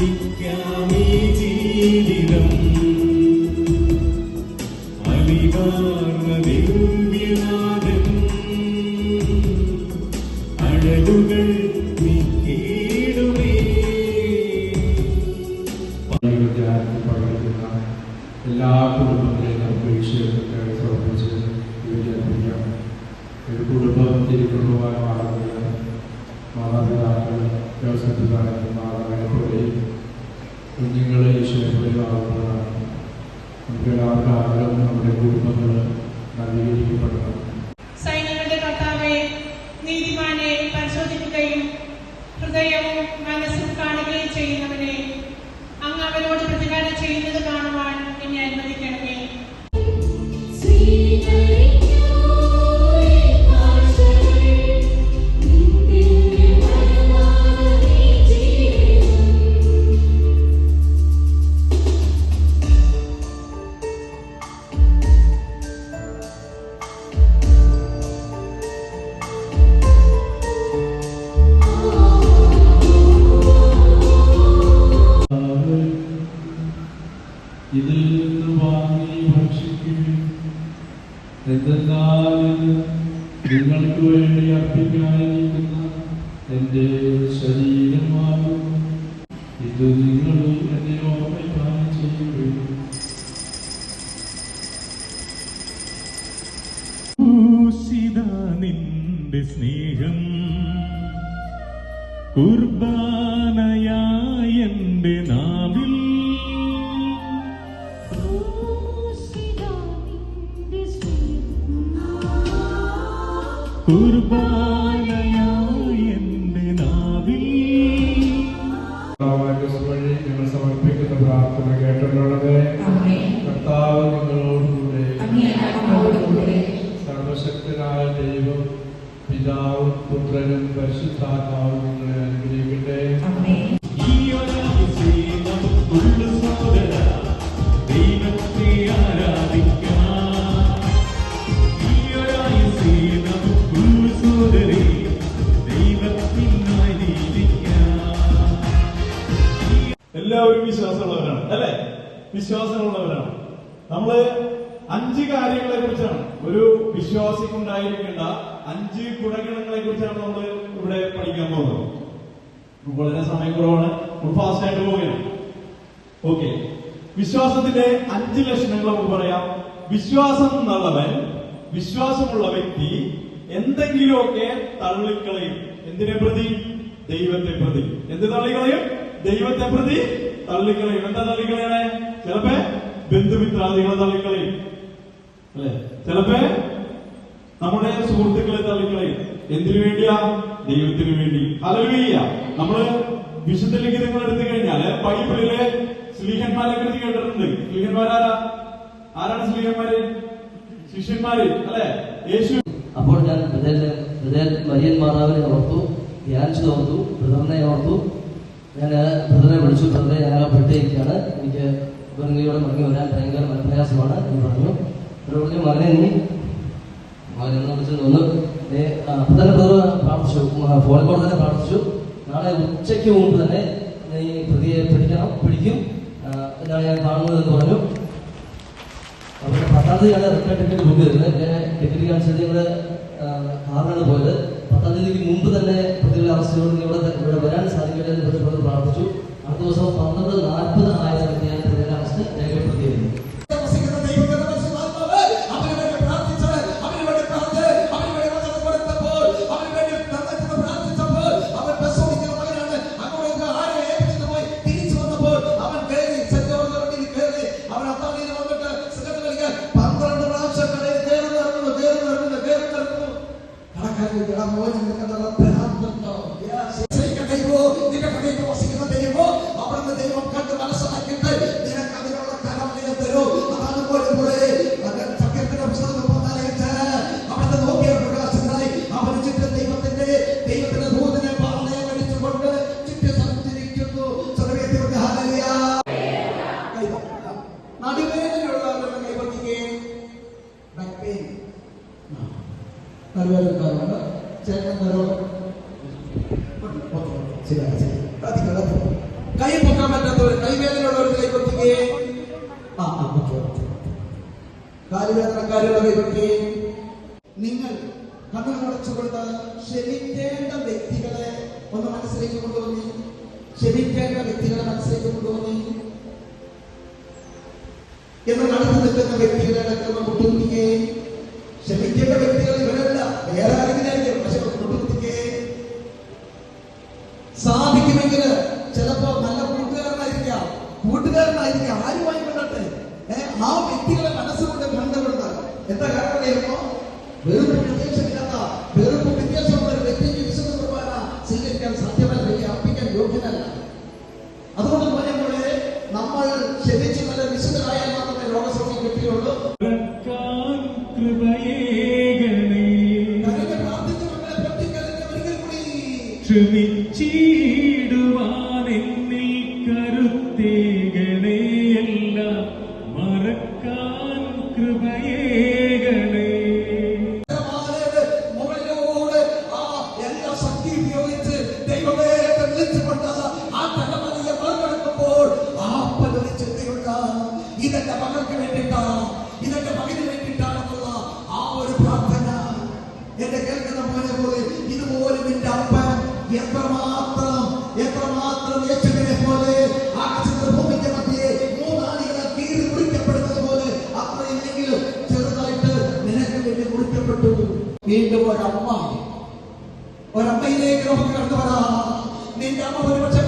അർപ്പിക്കാമീ ജീവിതം. അലിവാർന്ന ദിവ്യനാഥൻ. പങ്കെടുക്കുന്ന എല്ലാ കുടുംബങ്ങളെയും ഈശ്വരത്തിനായി സമർപ്പിച്ച് വിചാരിപ്പിക്കാം ഒരു കുടുംബം തിരികൊണ്ടുപോകാൻ മാതാപിതാക്കൾ മാതാപിതാക്കൾ വ്യവസായത്തിലാണെങ്കിൽ കുഞ്ഞുങ്ങളെ ആഗ്രഹം നമ്മുടെ സൈന്യങ്ങളുടെ കർത്താവെ നീതിമാനെ പരിശോധിക്കുകയും ഹൃദയവും മനസ്സും കാണുകയും ചെയ്യുന്നവനെ അങ്ങ് അവരോട് പ്രതികാരം ചെയ്യുന്നത് കാണുവാൻ ഇതിൽ നിന്ന് വാങ്ങി ഭക്ഷിക്കുകയും എന്തെന്നാൽ നിങ്ങൾക്ക് വേണ്ടി അർപ്പിക്കാനിരിക്കുന്ന എന്റെ ശരീരമാകും. ഇത് നിങ്ങൾ എന്നെ ഓർമ്മിക്കാൻ ചെയ്യുകയും നിന്റെ സ്നേഹം കുർബാനയായ പിതാവും പുത്രനും പരിശുദ്ധാത്മാവും നിങ്ങളെ അനുഗ്രഹിക്കട്ടെ. എല്ലാവരും വിശ്വാസമുള്ളവരാണ് അല്ലെ? വിശ്വാസമുള്ളവരാണ്. നമ്മൾ അഞ്ച് കാര്യങ്ങളെ കുറിച്ചാണ് ഒരു വിശ്വാസിക്കുണ്ടായിരിക്കേണ്ട അഞ്ച് ഗുണഗണങ്ങളെ കുറിച്ചാണ് നമ്മൾ ഇവിടെ പഠിക്കാൻ പോകുന്നത്. വളരെ സമയം കുറവാണ്. ഫാസ്റ്റ് ആയിട്ട് പോവുകയാണ് ഓക്കെ വിശ്വാസത്തിന്റെ അഞ്ച് ലക്ഷണങ്ങൾ നമുക്ക് പറയാം. വിശ്വാസം എന്നുള്ളവൻ വിശ്വാസമുള്ള വ്യക്തി എന്തെങ്കിലുമൊക്കെ തള്ളിക്കളയും. എന്തിനെ പ്രതി? ദൈവത്തെ പ്രതി. എന്ത് തള്ളിക്കളയും? ദൈവത്തെ പ്രതി തള്ളിക്കളയും. എന്താ തള്ളിക്കളയണേ? ചിലപ്പോ ബന്ധുമിത്രാദികളെ തള്ളിക്കളയും. അല്ലെ? ചിലപ്പോ നമ്മുടെ സുഹൃത്തുക്കളെ തള്ളിക്കളയും. എന്തിനു വേണ്ടിയാ? ദൈവത്തിന് വേണ്ടി. ഹല്ലേലൂയ. നമ്മൾ വിശുദ്ധ ലിഖിതങ്ങൾ എടുത്തു കഴിഞ്ഞാൽ ബൈബിളിലെ സ്ലീഹന്മാരെ കുറിച്ച് കേട്ടിട്ടുണ്ട്. സ്ലീഹന്മാരാരാ? ആരാണ് സ്ലീഹന്മാര്? ശിഷ്യന്മാര് അല്ലെ? യേശു. അപ്പോൾ ഞാൻ മരിയൻ മാതാവിനെ ഓർത്തു ധ്യാനിച്ചു ഓർത്തു ബ്രദറിനെ ഓർത്തു. ഞാൻ ബ്രദറെ വിളിച്ചു. ബ്രദറെ ഞാൻ പെട്ടിരിക്കുകയാണ് എനിക്ക് ഗംഗയോടെ മടങ്ങി വരാൻ ഭയങ്കര മനപ്രയാസമാണ് എന്ന് പറഞ്ഞു. ബ്രദർ പറഞ്ഞു മകനെ ഒന്ന് അപ്പൊ തന്നെ ബ്രദർ പ്രാർത്ഥിച്ചു. ഫോണിൽ കൂടെ തന്നെ പ്രാർത്ഥിച്ചു. നാളെ ഉച്ചയ്ക്ക് മുമ്പ് തന്നെ നീ പ്രതിയെ പിടിക്കണം പിടിക്കും. എന്നാണ് ഞാൻ കാണുന്നത് പറഞ്ഞു. അവിടെ പത്താം തീയതിയാണ് റിട്ടേൺ ടിക്കറ്റ് ബുക്ക് ചെയ്തത്. ഞാൻ ടിക്കറ്റ് ക്യാൻസൽ ചെയ്ത് കാറിനാണ് പോയത്. പത്താം തീയതിക്ക് മുമ്പ് തന്നെ പ്രതികളെ അറസ്റ്റ് ചെയ്ത് ഇവിടെ ഇവിടെ വരാൻ സാധിക്കട്ടെ എന്ന് പ്രതികൾ പ്രാർത്ഥിച്ചു. അടുത്ത ദിവസം പന്ത്രണ്ട് നാൽപ്പത് വരവേൽക്കാറുണ്ട് ചേട്ടൻ കൈ പൊക്കാൻ പറ്റാത്തവർ കൈവേദനയുള്ളവർ കൈ പൊത്തിക്കേ. ആ ആ ഓക്കെ കാലുവേദനക്കാരുടെ കൈ പൊത്തിക്കേ. നിങ്ങൾ കണ്ണു മുടച്ചുകൊണ്ട് ക്ഷമിക്കേണ്ട വ്യക്തികളെ ഒന്ന് മനസ്സിലേക്ക് കൊണ്ടുവന്നി. ക്ഷമിക്കേണ്ട വ്യക്തികളെ മനസ്സിലേക്ക് കൊണ്ടുവന്നി. എന്നാൽ നടന്നു നിൽക്കുന്ന വ്യക്തികളെ അടക്കം മുട്ടുകുത്തിക്കുകയും ക്ഷമിക്കേണ്ട വ്യക്തികൾ ഇവരല്ല. വേറെ ആരെങ്കിലും പക്ഷെ മുട്ടുകുത്തിക്കുകയും സാധിക്കുമെങ്കിൽ ചിലപ്പോ നല്ല കൂട്ടുകാരനായിരിക്കാം കൂട്ടുകാരനായിരിക്കാം ആരുമായി ഇതെന്റെ മകൾക്ക് വേണ്ടിയിട്ടാണ്? ഇതെന്റെ മകന് വേണ്ടിയിട്ടാണെന്നുള്ള ആ ഒരു പ്രാർത്ഥന എന്റെ കേൾക്കുന്ന പോലെ പോലെ ഇതുപോലെ നിന്റെ അപ്പൻ എത്രമാത്രം ഒരമ്മ ഒരമ്മയിലേക്ക് നമുക്ക് കടന്നു വരാം നിന്റെ അമ്മ ഒരുപക്ഷെ